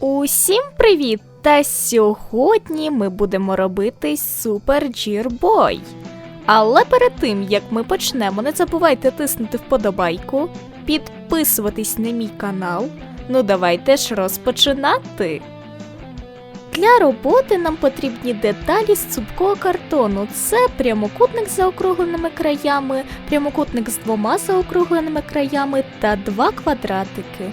Усім привіт! Та сьогодні ми будемо робити Супер Джірбой. Але перед тим як ми почнемо, не забувайте тиснути вподобайку, підписуватись на мій канал. Ну давайте ж розпочинати. Для роботи нам потрібні деталі з цупкого картону. Це прямокутник з заокругленими краями, прямокутник з двома заокругленими краями та два квадратики.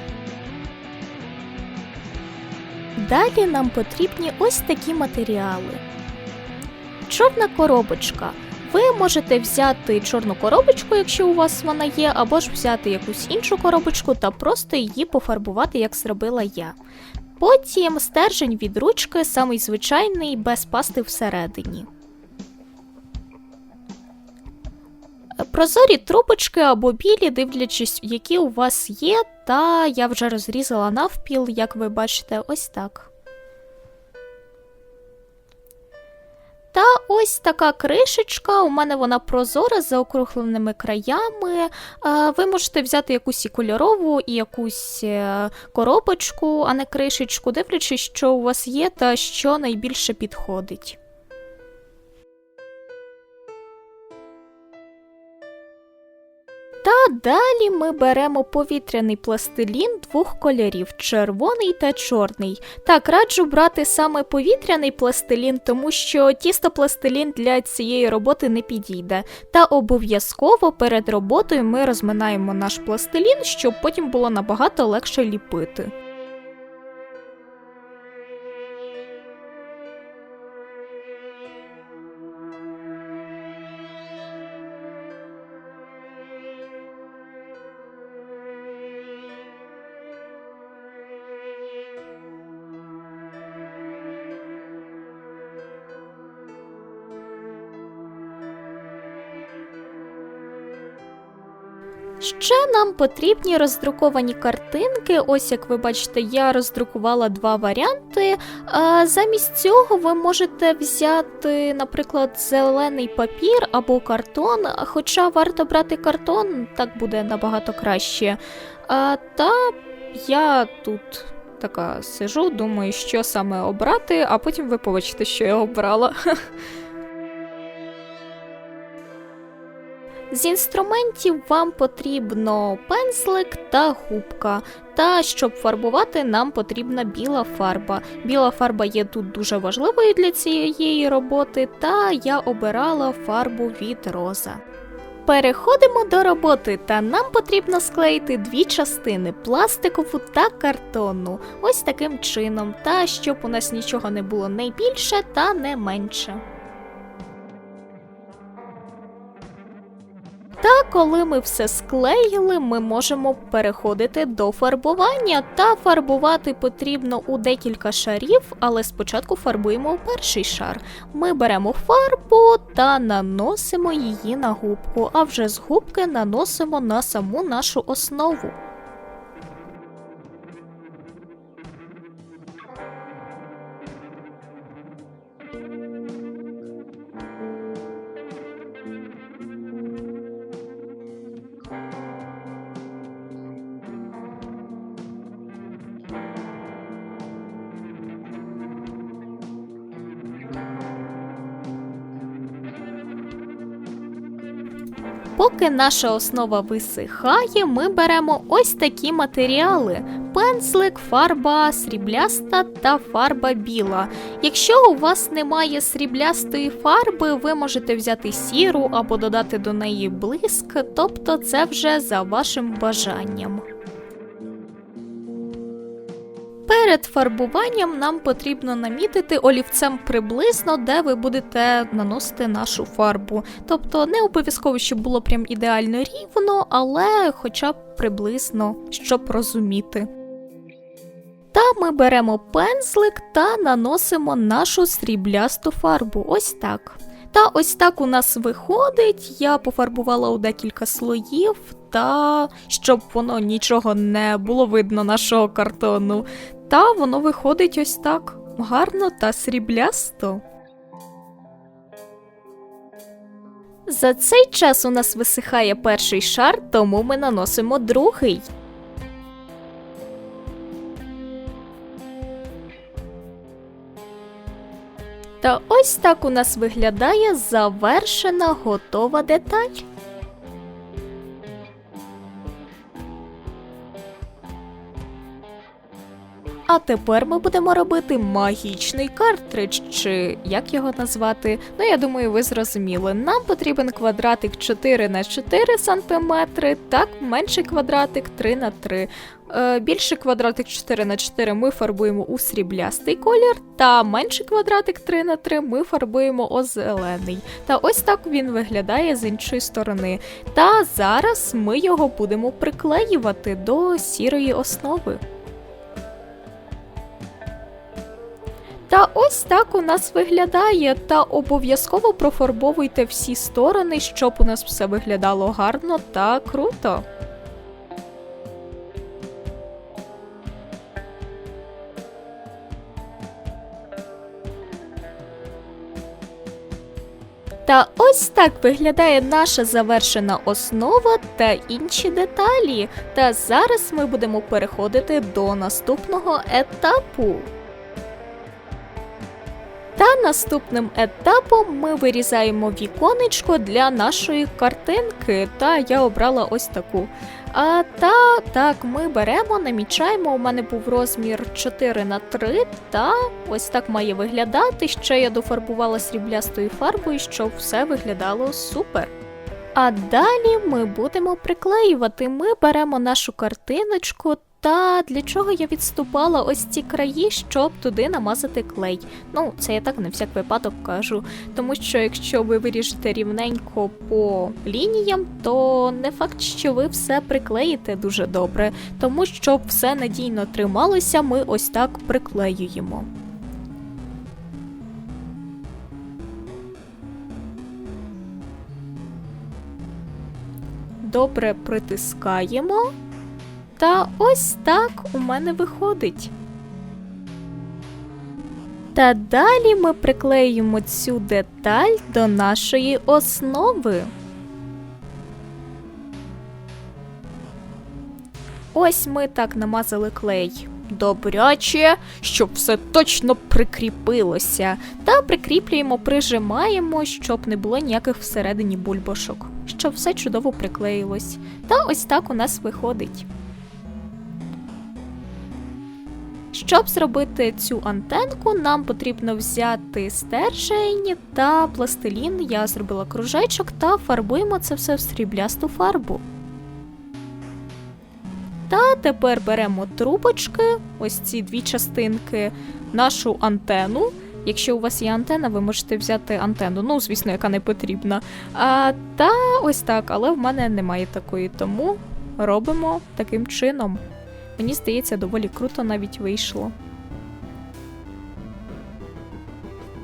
Далі нам потрібні ось такі матеріали. Чорна коробочка. Ви можете взяти чорну коробочку, якщо у вас вона є, або ж взяти якусь іншу коробочку та просто її пофарбувати, як зробила я. Потім стержень від ручки, самий звичайний, без пасти всередині. Прозорі трубочки або білі, дивлячись, які у вас є, та я вже розрізала навпіл, як ви бачите, ось так. Та ось така кришечка, у мене вона прозора з заокругленими краями. Е, Ви можете взяти якусь і кольорову, і якусь е, коробочку, а не кришечку, дивлячись, що у вас є та що найбільше підходить. Далі ми беремо повітряний пластилін двох кольорів червоний та чорний. Так, раджу брати саме повітряний пластилін, тому що тісто-пластилін для цієї роботи не підійде. Та обов'язково перед роботою ми розминаємо наш пластилін, щоб потім було набагато легше ліпити. Ще нам потрібні роздруковані картинки. Ось як ви бачите, я роздрукувала два варіанти. Замість цього ви можете взяти, наприклад, зелений папір або картон. Хоча варто брати картон, так буде набагато краще. Та я тут така сижу, думаю, що саме обрати, а потім ви побачите, що я обрала. З інструментів вам потрібно пензлик та губка. Та щоб фарбувати, нам потрібна біла фарба. Біла фарба є тут дуже важливою для цієї роботи, та я обирала фарбу від роза. Переходимо до роботи, та нам потрібно склеїти дві частини пластикову та картонну. Ось таким чином, та щоб у нас нічого не було не більше та не менше. Та коли ми все склеїли, ми можемо переходити до фарбування. Та фарбувати потрібно у декілька шарів, але спочатку фарбуємо перший шар. Ми беремо фарбу та наносимо її на губку, а вже з губки наносимо на саму нашу основу. Поки наша основа висихає, ми беремо ось такі матеріали: пензлик, фарба срібляста та фарба біла. Якщо у вас немає сріблястої фарби, ви можете взяти сіру або додати до неї блиск, тобто це вже за вашим бажанням. Перед фарбуванням нам потрібно намітити олівцем приблизно, де ви будете наносити нашу фарбу. Тобто не обов'язково, щоб було прям ідеально рівно, але хоча б приблизно, щоб розуміти. Та ми беремо пензлик та наносимо нашу сріблясту фарбу. Ось так. Та ось так у нас виходить. Я пофарбувала у декілька слоїв, та щоб воно нічого не було видно нашого картону. Та воно виходить ось так гарно та сріблясто. За цей час у нас висихає перший шар, тому ми наносимо другий. Та ось так у нас виглядає завершена готова деталь. А тепер ми будемо робити магічний картридж, чи як його назвати? Ну, я думаю, ви зрозуміли. Нам потрібен квадратик 4 на 4 см, так, менший квадратик 3 на 3 Е, більший квадратик 4 на 4 ми фарбуємо у сріблястий колір, та менший квадратик 3 на 3 ми фарбуємо у зелений. Та ось так він виглядає з іншої сторони. Та зараз ми його будемо приклеювати до сірої основи. Та ось так у нас виглядає. Та обов'язково профарбовуйте всі сторони, щоб у нас все виглядало гарно та круто. Та ось так виглядає наша завершена основа та інші деталі. Та зараз ми будемо переходити до наступного етапу. Та наступним етапом ми вирізаємо віконечко для нашої картинки. Та я обрала ось таку. А та так, ми беремо, намічаємо. У мене був розмір 4 на 3 та ось так має виглядати. Ще я дофарбувала сріблястою фарбою, щоб все виглядало супер. А далі ми будемо приклеювати. Ми беремо нашу картиночку. Та для чого я відступала ось ці краї, щоб туди намазати клей. Ну, це я так на всяк випадок кажу. Тому що якщо ви виріжете рівненько по лініям, то не факт, що ви все приклеїте дуже добре. Тому щоб все надійно трималося, ми ось так приклеюємо. Добре притискаємо. Та ось так у мене виходить. Та далі ми приклеїмо цю деталь до нашої основи. Ось ми так намазали клей добряче, щоб все точно прикріпилося. Та прикріплюємо, прижимаємо, щоб не було ніяких всередині бульбашок, щоб все чудово приклеїлось. Та ось так у нас виходить. Щоб зробити цю антенку, нам потрібно взяти стержень та пластилін. Я зробила кружечок та фарбуємо це все в сріблясту фарбу. Та тепер беремо трубочки, ось ці дві частинки, нашу антенну. Якщо у вас є антена, ви можете взяти антенну, ну, звісно, яка не потрібна. А, Та ось так, але в мене немає такої, тому робимо таким чином. Мені здається, доволі круто навіть вийшло.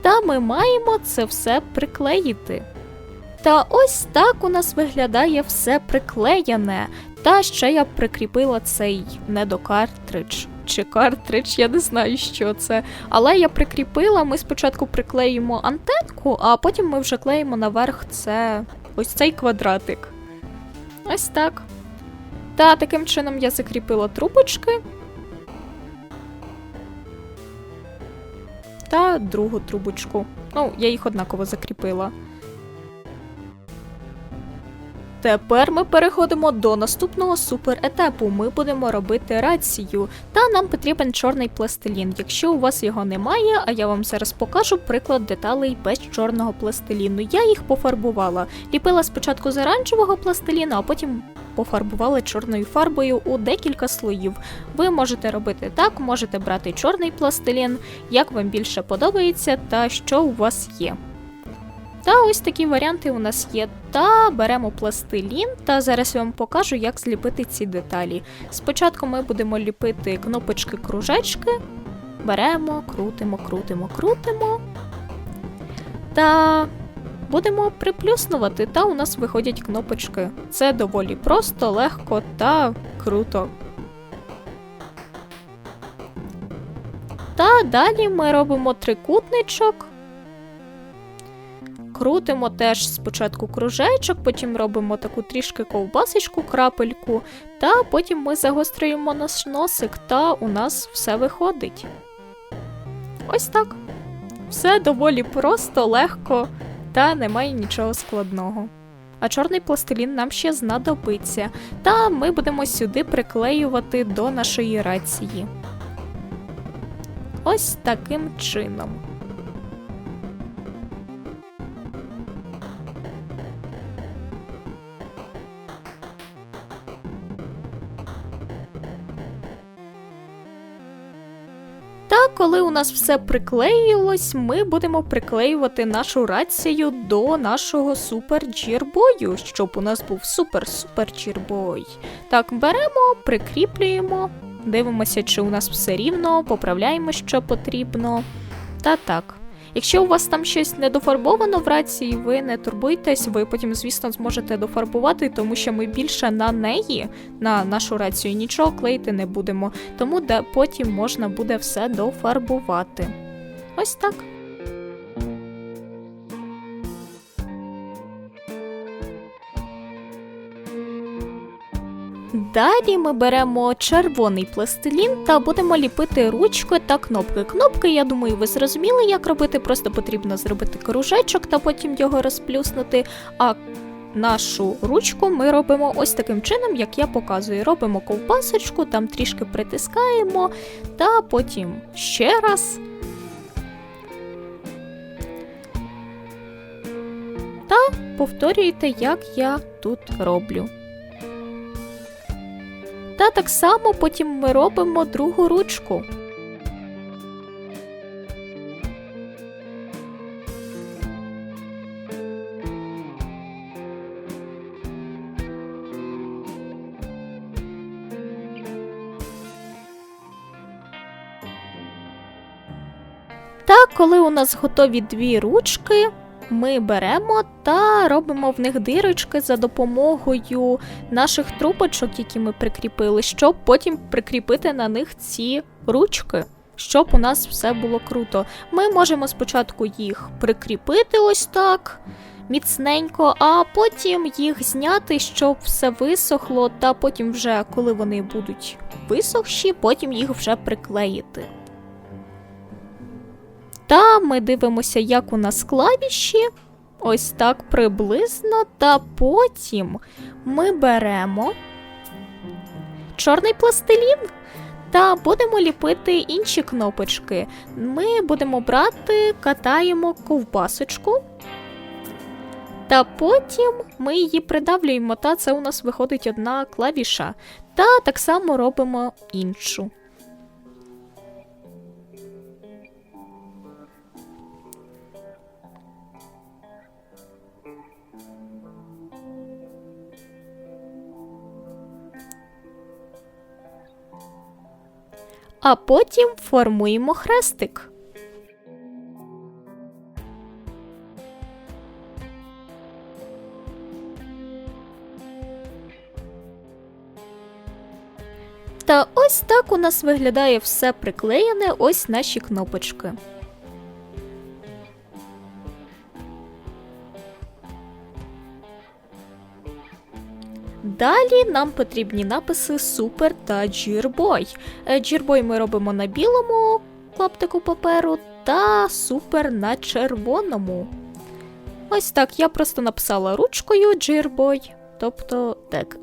Та ми маємо це все приклеїти. Та ось так у нас виглядає все приклеєне. Та ще я прикріпила цей недокартридж. Чи картридж, я не знаю, що це. Але я прикріпила, ми спочатку приклеїмо антенку, а потім ми вже клеїмо наверх це ось цей квадратик. Ось так. Та таким чином я закріпила трубочки. Та другу трубочку. Ну, я їх однаково закріпила. Тепер ми переходимо до наступного суперетапу. Ми будемо робити рацію, та нам потрібен чорний пластилін. Якщо у вас його немає, а я вам зараз покажу приклад деталей без чорного пластиліну. Я їх пофарбувала. Ліпила спочатку з оранжевого пластиліну, а потім пофарбувала чорною фарбою у декілька слоїв. Ви можете робити так, можете брати чорний пластилін, як вам більше подобається та що у вас є. Та ось такі варіанти у нас є. Та беремо пластилін, та зараз я вам покажу, як зліпити ці деталі. Спочатку ми будемо ліпити кнопочки-кружечки. Беремо, крутимо, крутимо, крутимо. Та будемо приплюснувати, та у нас виходять кнопочки. Це доволі просто, легко та круто. Та далі ми робимо трикутничок. Крутимо теж спочатку кружечок, потім робимо таку трішки ковбасочку, крапельку, та потім ми загострюємо наш носик, та у нас все виходить. Ось так. Все доволі просто, легко та немає нічого складного. А чорний пластилін нам ще знадобиться, та ми будемо сюди приклеювати до нашої рації. Ось таким чином. Коли у нас все приклеїлось, ми будемо приклеювати нашу рацію до нашого супер джірбою, щоб у нас був супер-супер джірбой. Так, беремо, прикріплюємо, дивимося, чи у нас все рівно, поправляємо, що потрібно. Та так. Якщо у вас там щось недофарбовано в рації, ви не турбуйтесь, ви потім, звісно, зможете дофарбувати, тому що ми більше на неї, на нашу рацію, нічого клеїти не будемо, тому де потім можна буде все дофарбувати. Ось так. Далі ми беремо червоний пластилін та будемо ліпити ручки та кнопки. Кнопки, я думаю, ви зрозуміли, як робити. Просто потрібно зробити кружечок та потім його розплюснути. А нашу ручку ми робимо ось таким чином, як я показую. Робимо ковбасочку, там трішки притискаємо, та потім ще раз. Та повторюєте, як я тут роблю. Та так само потім ми робимо другу ручку. Та коли у нас готові дві ручки, ми беремо та робимо в них дирочки за допомогою наших трубочок, які ми прикріпили, щоб потім прикріпити на них ці ручки, щоб у нас все було круто. Ми можемо спочатку їх прикріпити ось так. Міцненько, а потім їх зняти, щоб все висохло, та потім, вже коли вони будуть висохші, потім їх вже приклеїти. Та ми дивимося, як у нас клавіші. Ось так приблизно. Та потім ми беремо чорний пластилін та будемо ліпити інші кнопочки. Ми будемо брати, катаємо ковбасочку. Та потім ми її придавлюємо, та це у нас виходить одна клавіша. Та так само робимо іншу. А потім формуємо хрестик. Та ось так у нас виглядає все приклеєне ось наші кнопочки. Далі нам потрібні написи Супер та Джірбой. Джірбой ми робимо на білому клаптику паперу та супер на червоному. Ось так я просто написала ручкою Джірбой, тобто так.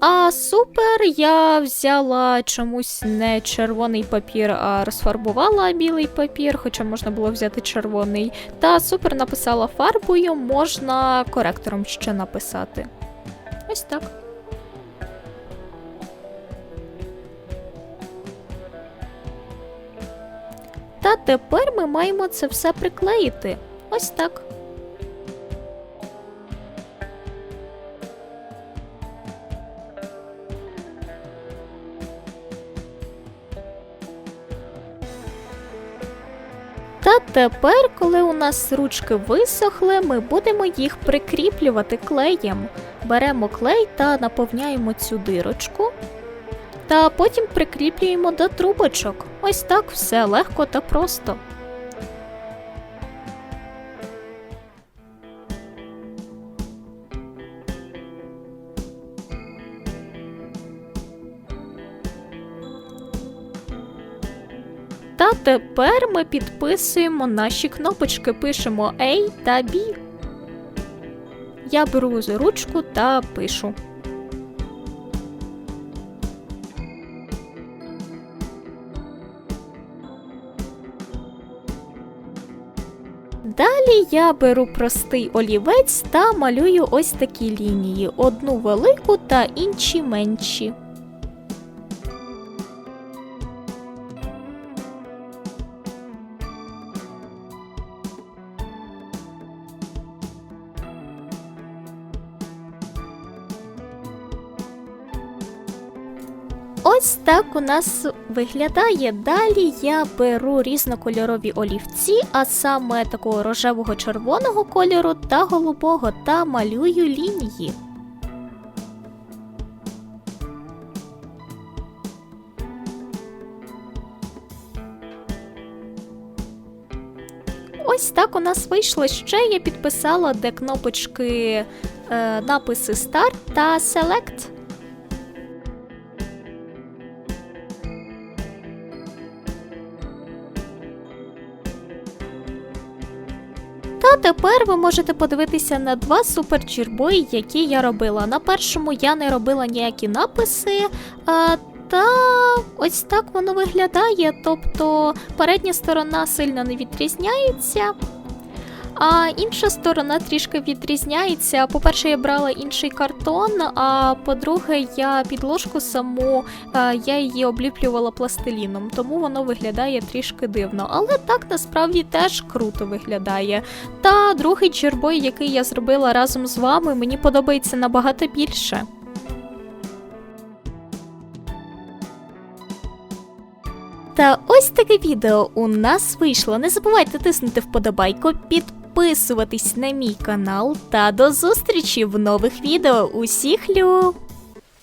А супер я взяла чомусь не червоний папір, а розфарбувала білий папір, хоча можна було взяти червоний. Та супер написала фарбою, можна коректором ще написати. Ось так. Та тепер ми маємо це все приклеїти. Ось так. Та тепер, коли у нас ручки висохли, ми будемо їх прикріплювати клеєм. Беремо клей та наповняємо цю дирочку. Та потім прикріплюємо до трубочок. Ось так все легко та просто. Та тепер ми підписуємо наші кнопочки, пишемо A та B. Я беру за ручку та пишу. Далі я беру простий олівець та малюю ось такі лінії: одну велику та інші менші. Ось так у нас виглядає. Далі я беру різнокольорові олівці, а саме такого рожевого червоного кольору та голубого, та малюю лінії. Ось так у нас вийшло. Ще я підписала, де кнопочки е, написи Start та Select. Та тепер ви можете подивитися на два суперчірбої, які я робила. На першому я не робила ніякі написи. А, та ось так воно виглядає. Тобто передня сторона сильно не відрізняється. А інша сторона трішки відрізняється. По-перше, я брала інший картон, а по-друге, я підложку саму е, я її обліплювала пластиліном, тому воно виглядає трішки дивно. Але так насправді теж круто виглядає. Та другий чербой, який я зробила разом з вами, мені подобається набагато більше. Та ось таке відео у нас вийшло. Не забувайте тиснути вподобайку, підписуватись на мій канал та до зустрічі в нових відео. Усіх люб!